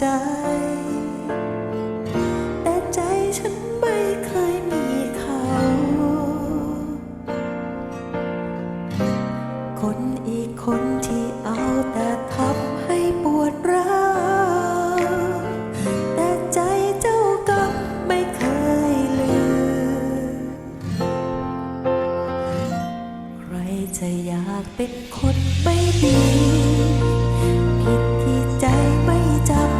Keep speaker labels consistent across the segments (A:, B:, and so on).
A: ใจ แต่ใจฉันไม่เคยมีเขา คนอีกคนที่เอาแต่ทำให้ปวดร้าวแต่ใจเจ้ากรรมไม่เคยลืม ใครจะอยากเป็นคนไม่ดี ผิดที่ใจไม่จำ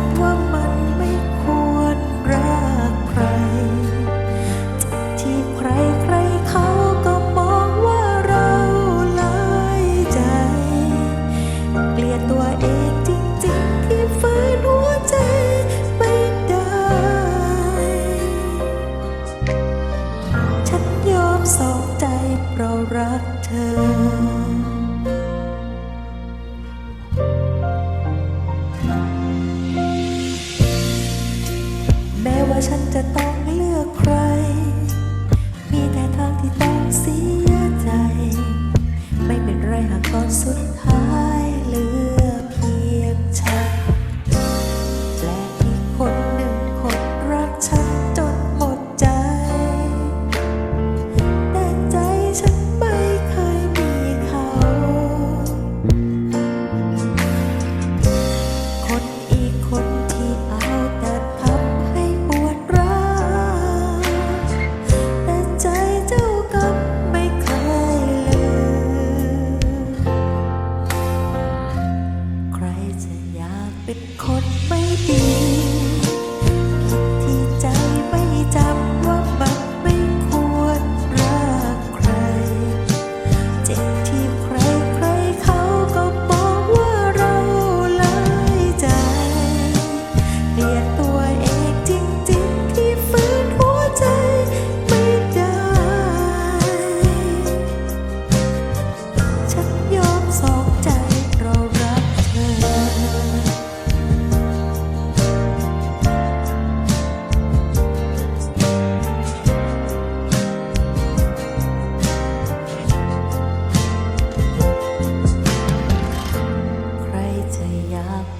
A: ฉันจะต้องเลือกใคร มีแต่ทางที่ต้องเสียใจ ไม่เป็นไรหากตอนสุดท้ายเหลือ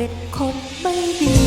A: เป็นคนไม่ดี